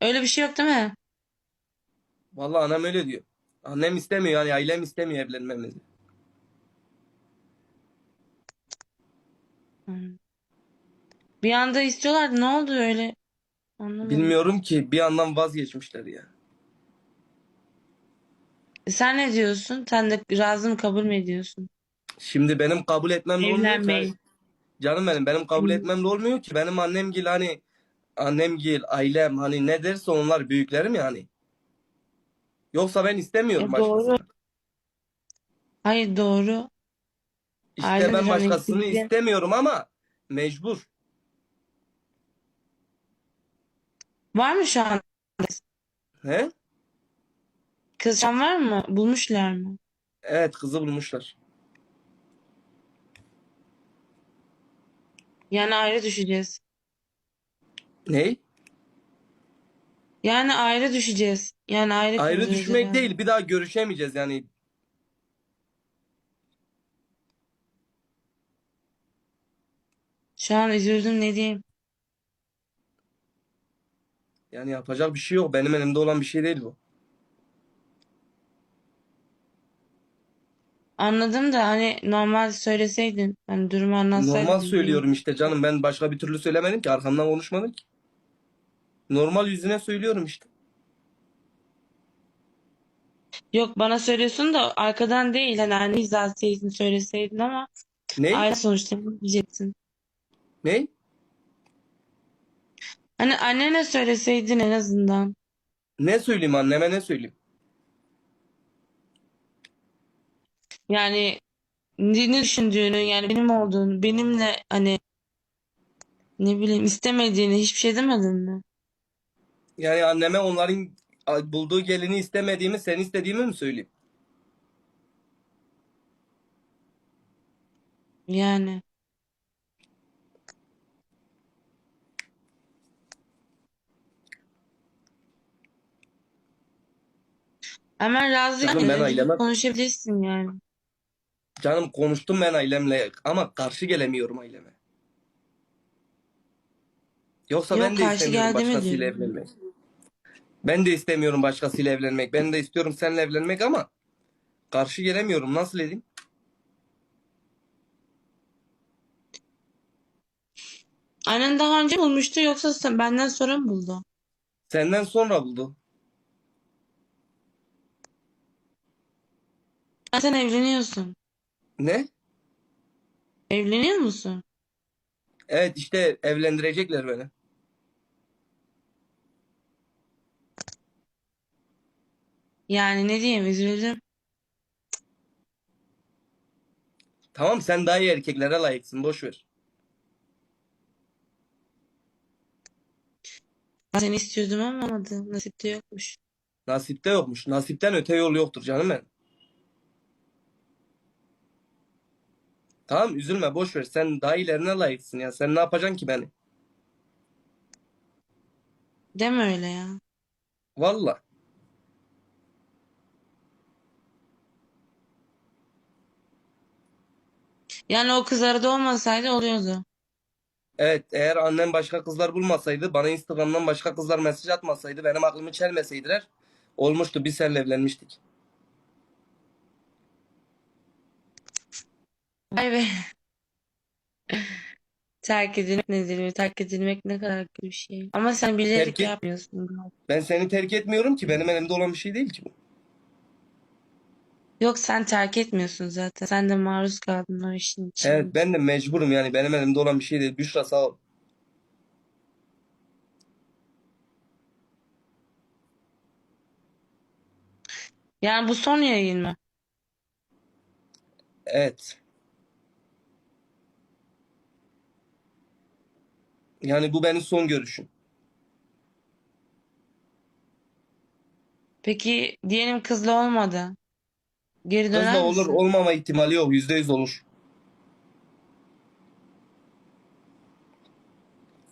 Öyle bir şey yok değil mi? Vallahi annem öyle diyor. Annem istemiyor yani ailem istemiyor evlenmemizi. Hı. Bir anda istiyorlardı. Ne oldu öyle? Anlamadım. Bilmiyorum ki bir yandan vazgeçmişler ya. E sen ne diyorsun? Sen de razı mı kabul mü ediyorsun? Şimdi benim kabul etmemle olmuyor ki. Evlenmeyi. Canım benim benim kabul Hı. etmemle olmuyor ki. Benim annemgil hani annemgil, ailem hani ne derse onlar büyüklerim yani. Yoksa ben istemiyorum E, başkasını. Hayır doğru. İşte Ailedir ben başkasını bizde- istemiyorum ama mecbur. Var mı şu an? He? Kız şu an var mı? Bulmuşlar mı? Evet kızı bulmuşlar. Yani ayrı düşeceğiz. Ney? Yani ayrı düşeceğiz. Yani ayrı Ayrı kalacağız düşmek herhalde. değil bir daha görüşemeyeceğiz yani. Şu an üzüldüm ne diyeyim. Yani yapacak bir şey yok. Benim elimde olan bir şey değil bu. Anladım da hani normal söyleseydin. Hani durumu anlatsaydın. Normal söylüyorum işte canım. Ben başka bir türlü söylemedim ki. Arkamdan konuşmadım ki. Normal yüzüne söylüyorum işte. Yok bana söylüyorsun da arkadan değil. Hani anne izleseydin söyleseydin ama Ney? aile sonuçta ne diyeceksin. Ney? Hani annene söyleseydin en azından. Ne söyleyeyim anneme ne söyleyeyim? Yani ne ne düşündüğünü yani benim olduğunu benimle hani ne bileyim istemediğini hiçbir şey demedin mi? Yani anneme onların bulduğu gelini istemediğimi, sen istediğimi mi söyleyeyim? Yani. Hemen razı Canım ben aileme konuşabilirsin yani. canım konuştum ben ailemle ama karşı gelemiyorum aileme. Yoksa Yok, ben de karşı istemiyorum gel başkasıyla demedim. evlenmek. Ben de istemiyorum başkasıyla evlenmek. Ben de istiyorum seninle evlenmek ama karşı gelemiyorum. Nasıl edeyim? Annen daha önce bulmuştu yoksa sen benden sonra mı buldu? Senden sonra buldu. Ha, sen evleniyorsun. Ne? Evleniyor musun? Evet işte evlendirecekler beni. Yani ne diyeyim üzüldüm. Tamam sen daha iyi erkeklere layıksın. Boş ver. Seni istiyordum ama olmadı. Nasipte yokmuş. Nasipte yokmuş. Nasipten öte yol yoktur canım benim. Tamam üzülme boş ver. Sen daha iyilerine layıksın ya. Sen ne yapacaksın ki beni? Deme öyle ya. Valla. Yani o kız arada olmasaydı oluyordu. Evet eğer annem başka kızlar bulmasaydı bana Instagram'dan başka kızlar mesaj atmasaydı benim aklımı çelmeseydiler olmuştu. Biz seninle evlenmiştik. Vay be. Terk edilmek nedir? Terk edilmek ne kadar kötü bir şey. Ama sen bilerek Terk et- yapmıyorsun. Ben seni terk etmiyorum ki. Benim elimde olan bir şey değil ki bu. Yok sen terk etmiyorsun zaten. Sen de maruz kaldın o işin için. Evet ben de mecburum yani. Benim elimde olan bir şey değil. Büşra sağ ol. Yani bu son yayın mı? Evet. Yani bu benim son görüşüm. Peki diyelim kızla olmadı. Geri döner Kızla olur misin? olmama ihtimali yok. Yüzde yüz olur.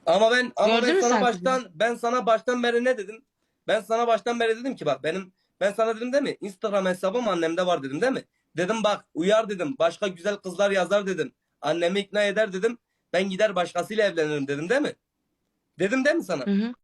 Ama ben ama Gördün ben mü sana sen baştan ben sana baştan beri ne dedim? Ben sana baştan beri dedim ki bak benim ben sana dedim değil mi? Instagram hesabım annemde var dedim değil mi? Dedim bak uyar dedim. Başka güzel kızlar yazar dedim. Annemi ikna eder dedim. Ben gider başkasıyla evlenirim dedim değil mi? Dedim değil mi sana? Hı hı.